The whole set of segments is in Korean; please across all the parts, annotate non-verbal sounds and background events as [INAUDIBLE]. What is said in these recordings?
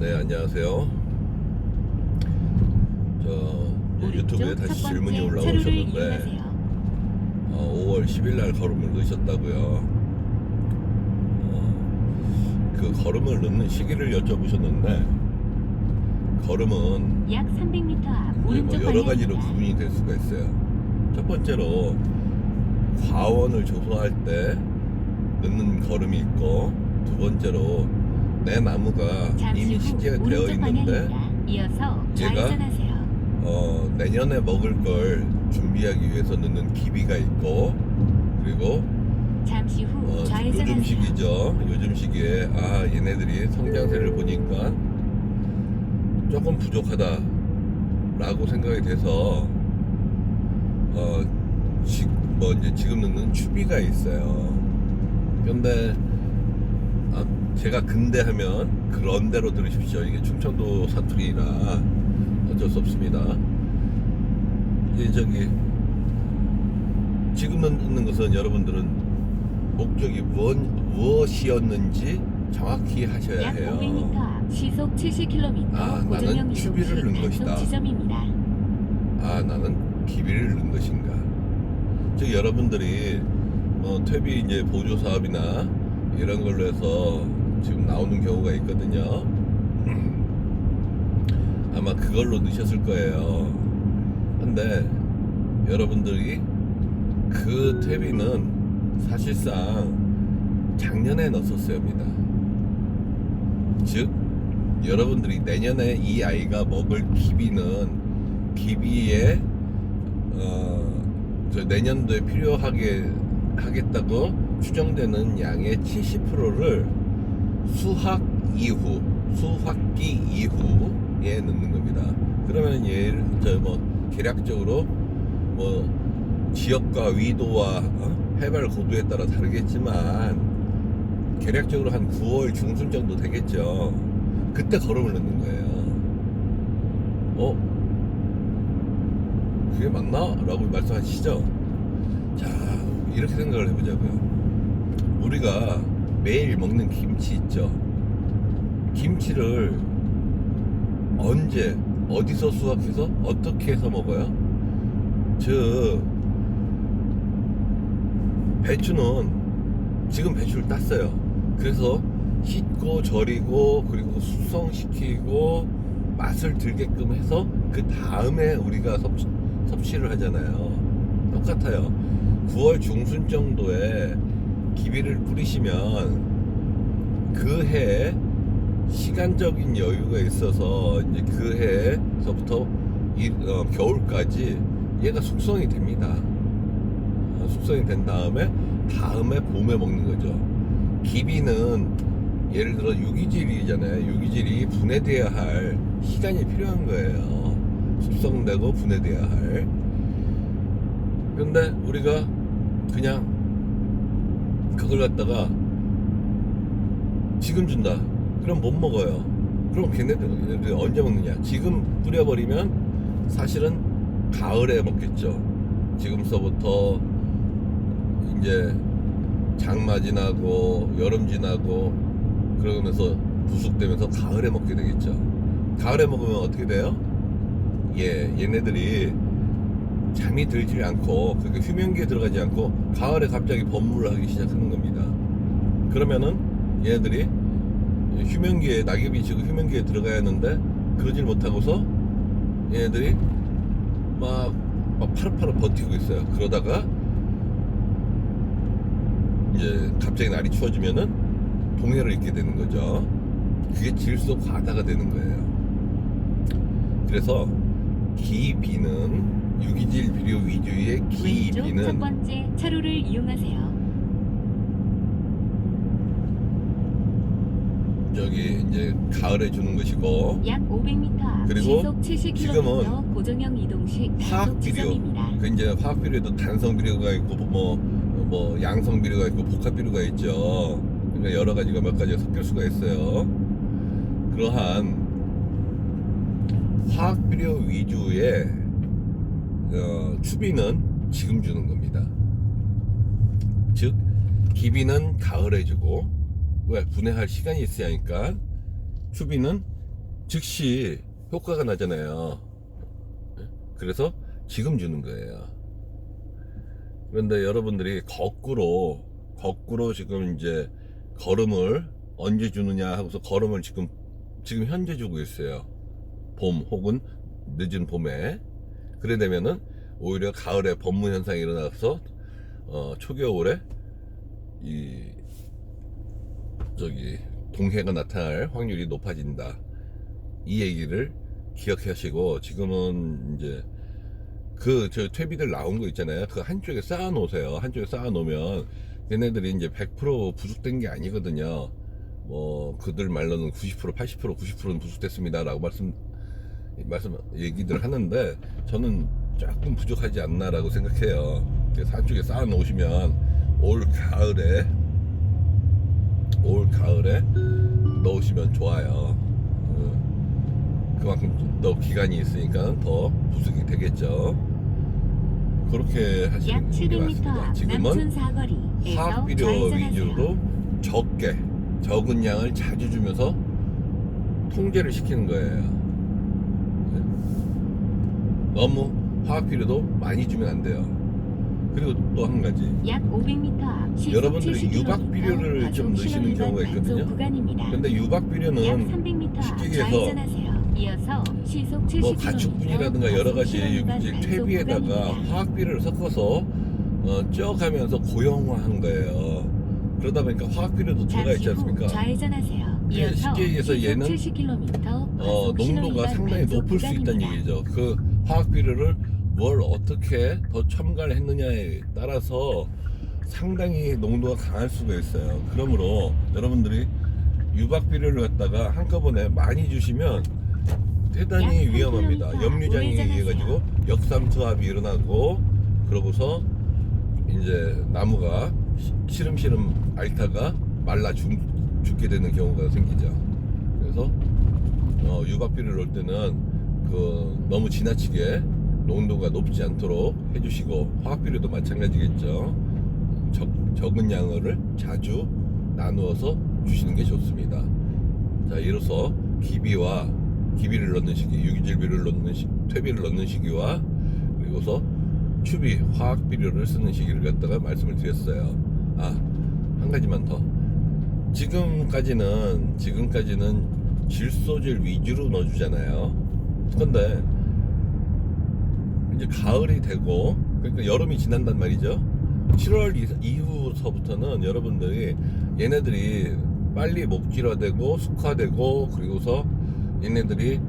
네 안녕하세요. 저 이제 유튜브에 다시 질문이 올라오셨는데 어, 5월 10일 날 걸음을 넣으셨다고요. 어, 그 걸음을 넣는 시기를 여쭤보셨는데 걸음은 약 300m 앞뭐 오른쪽 여러 가지로. 구분이 될 수가 있어요. 첫 번째로 과원을 조소할 때 넣는 걸음이 있고 두 번째로 내 나무가 이미 후 시제가 되어 있는데. 이어서 얘가. 어, 내년에 먹을 걸 준비하기 위해서 넣는 기비가 있고 그리고 잠시 후 어, 요즘. 시기죠. 요즘 시기에 아 얘네들이 성장세를 보니까 조금 부족하다라고 생각이 돼서 어, 지, 뭐 이제 지금 넣는 추비가 있어요. 근데 아, 제가 근대 하면 그런 대로 들으십시오. 이게 충청도 사투리라 어쩔 수 없습니다. 이제 저기 지금 넣는 것은 여러분들은 목적이 무엇, 무엇이었는지 정확히 하셔야 약 해요. 500m 앞 시속 70km 아, 고정형 나는 이동식 넣은 것이다. 지점입니다. 아 나는 기비를 넣은 것인가 즉 여러분들이 뭐 퇴비 이제 보조 사업이나 이런 걸로 해서 지금 나오는 경우가 있거든요. [CLEARS THROAT] 아마 그걸로 넣으셨을 거예요. 근데 여러분들이 그 퇴비는 사실상 작년에 넣었었어요입니다. 즉 여러분들이 내년에 이 아이가 먹을 기비는 기비에 어, 저 내년도에 필요하게 하겠다고 추정되는 양의 70%를 수학 이후 수학기 이후에 넣는 겁니다. 그러면 예를 저뭐 계략적으로 뭐 지역과 위도와 어? 해발 고도에 따라 다르겠지만 계략적으로 한 9월 중순 정도 되겠죠. 그때 걸음을 넣는 거예요. 어? 그게 맞나? 라고 말씀하시죠? 자, 이렇게 생각을 해보자고요. 우리가 매일 먹는 김치 있죠? 김치를 언제, 어디서 수확해서, 어떻게 해서 먹어요? 즉, 배추는 지금 배추를 땄어요. 그래서 씻고 절이고 그리고 숙성시키고 맛을 들게끔 해서 그 다음에 우리가 섭취, 섭취를 하잖아요. 똑같아요. 9월 중순 정도에 기비를 뿌리시면 그 해에 시간적인 여유가 있어서 이제 그 해에서부터 이, 어, 겨울까지 얘가 숙성이 됩니다. 어, 숙성이 된 다음에 다음에 봄에 먹는 거죠. 기비는 예를 들어 유기질이잖아요. 유기질이 분해돼야 할 시간이 필요한 거예요. 숙성되고 분해돼야 할. 근데 우리가 그냥 그걸 갖다가 지금 준다. 그럼 못 먹어요. 그럼 걔네들 언제 먹느냐? 지금 뿌려버리면 사실은 가을에 먹겠죠. 지금서부터 이제 장마 지나고 여름 지나고 그러면서 부숙되면서 가을에 먹게 되겠죠. 가을에 먹으면 어떻게 돼요? 예, 얘네들이 잠이 들지 않고 그게 휴면기에 들어가지 않고 가을에 갑자기 범물을 하기 시작하는 겁니다. 그러면은 얘네들이 휴면기에 낙엽이 지금 휴면기에 들어가야 하는데 그러질 못하고서 얘네들이 막, 막 파릇파릇 버티고 있어요. 그러다가 이제 갑자기 날이 추워지면은 동해를 입게 되는 거죠. 그게 질소 과다가 되는 거예요. 그래서 기비는 유기질 비료 위주의 왼쪽 첫 기비는 번째 차로를 이용하세요. 저기 이제 가을에 주는 것이고 약 500m 앞 그리고 시속 70km 지금은 고정형 이동식 화학 비료. 그 이제 화학 비료도 단성 비료가 있고 뭐뭐 양성 비료가 있고 복합 비료가 있죠. 그러니까 여러 가지가 몇 가지가 섞일 수가 있어요. 그러한 화학 비료 위주의 어, 추비는 지금 주는 겁니다. 즉 기비는 가을에 주고 왜 분해할 시간이 있어야 하니까 추비는 즉시 효과가 나잖아요. 그래서 지금 주는 거예요. 그런데 여러분들이 거꾸로 거꾸로 지금 이제 걸음을 언제 주느냐 하고서 걸음을 지금 지금 현재 주고 있어요. 봄 혹은 늦은 봄에 그래 되면은 오히려 가을에 범무 현상이 일어나서 어, 초겨울에 이 저기 동해가 나타날 확률이 높아진다. 이 얘기를 기억하시고 지금은 이제 그 저 퇴비들 나온 거 있잖아요. 그 한쪽에 쌓아 놓으세요. 한쪽에 쌓아 놓으면 얘네들이 이제 100% 부숙된 게 아니거든요. 뭐 그들 말로는 90% 80% 90%는 부숙됐습니다 라고 말씀 말씀 얘기들 하는데 저는 조금 부족하지 않나라고 생각해요. 그래서 한쪽에 쌓아 놓으시면 올 가을에 올 가을에 넣으시면 좋아요. 어, 그만큼 더 기간이 있으니까 더 부숙이 되겠죠. 그렇게 약 하시는 게 700m 맞습니다. 앞 지금은 화학 비료. 위주로 적게 적은 양을 자주 주면서 통제를 시키는 거예요. 네. 너무 화학 비료도 많이 주면 안 돼요. 그리고 또 한 가지 약 500m 앞 시속 여러분들이 70km 유박 비료를 좀 넣으시는 경우가 있거든요. 근데 유박 약 비료는 300m 앞 쉽게 얘기해서 좌회전하세요. 이어서 시속 70km 뭐 가축분이라든가 여러 가지 이제 퇴비에다가 화학 비료를 섞어서 어, 쪄가면서 고형화한 거예요. 그러다 보니까 화학 비료도 들어가 있지 않습니까? 좌회전하세요. 쉽게 얘기해서 얘는 70km 어, 농도가 상당히 높을 수 있다는 얘기죠. 그 화학 비료를 뭘 어떻게 더 첨가를 했느냐에 따라서 상당히 농도가 강할 수가 있어요. 그러므로 여러분들이 유박 비료를 갖다가 한꺼번에 많이 주시면 대단히 약 위험합니다. 3km 염류장이 우회전하세요. 해가지고 역삼투압이 일어나고 그러고서 이제 나무가 시- 시름시름 앓다가 말라 죽, 죽게 되는 경우가 생기죠. 그래서 어, 유박비를 넣을 때는 그 너무 지나치게 농도가 높지 않도록 해주시고 화학비료도 마찬가지겠죠. 적, 적은 양을 자주 나누어서 주시는 게 좋습니다. 자, 이로써 기비와 기비를 넣는 시기, 유기질비를 넣는 시, 퇴비를 넣는 시기와 그리고서 추비, 화학 비료를 쓰는 시기를 갖다가 말씀을 드렸어요. 아, 한 가지만 더. 지금까지는 지금까지는 질소질 위주로 넣어주잖아요. 그런데 이제 가을이 되고 그러니까 여름이 지난단 말이죠. 7월 이- 이후서부터는 여러분들이 얘네들이 빨리 목질화되고 숙화되고 그리고서 얘네들이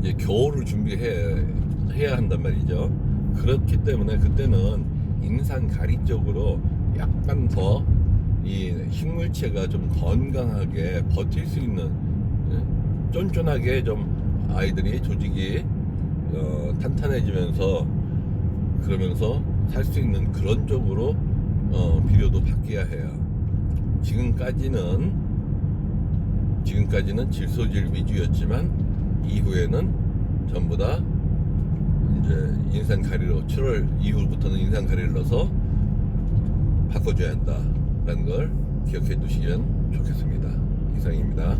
이제 겨울을 준비해 해야 한단 말이죠. 그렇기 때문에 그때는 인산 가리 쪽으로 약간 더 이 식물체가 좀 건강하게 버틸 수 있는 예, 쫀쫀하게 좀 아이들이 조직이 어, 탄탄해지면서 그러면서 살 수 있는 그런 쪽으로 어, 비료도 바뀌어야 해요. 지금까지는 지금까지는 질소질 위주였지만 이후에는 전부 다 이제 인산 가리로 7월 이후부터는 인산 가리를 넣어서 바꿔줘야 한다라는 걸 기억해 두시면 좋겠습니다. 이상입니다.